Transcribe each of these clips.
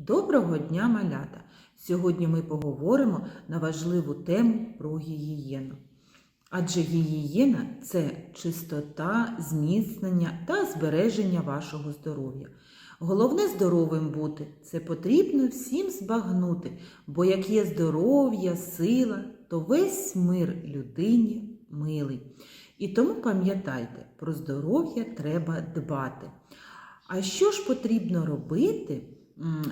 Доброго дня, малята! Сьогодні ми поговоримо на важливу тему про гігієну. Адже гігієна це чистота, зміцнення та збереження вашого здоров'я. Головне здоровим бути це потрібно всім збагнути, бо як є здоров'я, сила, то весь мир людині милий. І тому пам'ятайте, про здоров'я треба дбати. А що ж потрібно робити,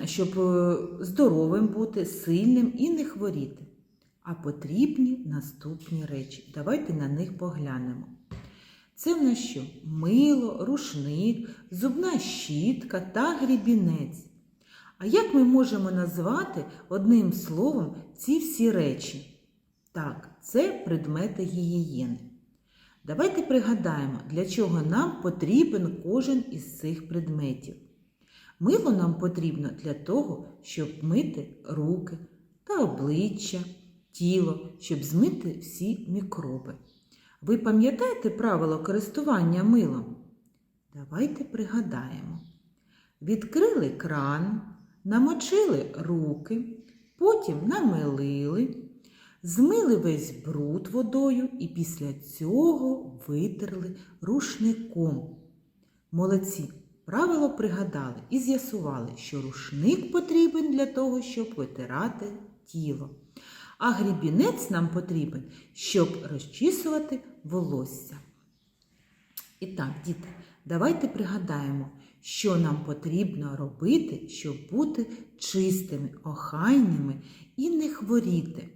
щоб е, здоровим бути, сильним і не хворіти? А потрібні наступні речі. Давайте на них поглянемо. Це в нас що? Мило, рушник, зубна щітка та грібінець. А як ми можемо назвати одним словом ці всі речі? Так, це предмети гігієни. Давайте пригадаємо, для чого нам потрібен кожен із цих предметів. Мило нам потрібно для того, щоб мити руки та обличчя, тіло, щоб змити всі мікроби. Ви пам'ятаєте правило користування милом? Давайте пригадаємо. Відкрили кран, намочили руки, потім намилили, змили весь бруд водою і після цього витерли рушником. Молодці, правило пригадали і з'ясували, що рушник потрібен для того, щоб витирати тіло. А грібінець нам потрібен, щоб розчісувати волосся. І так, діти, давайте пригадаємо, що нам потрібно робити, щоб бути чистими, охайними і не хворіти.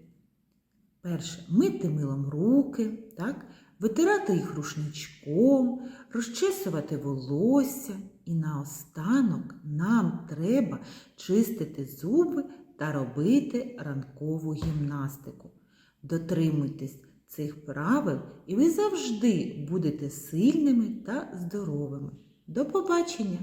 Перше, мити милом руки, так? Витирати їх рушничком, розчесувати волосся. І наостанок нам треба чистити зуби та робити ранкову гімнастику. Дотримуйтесь цих правил, і ви завжди будете сильними та здоровими. До побачення!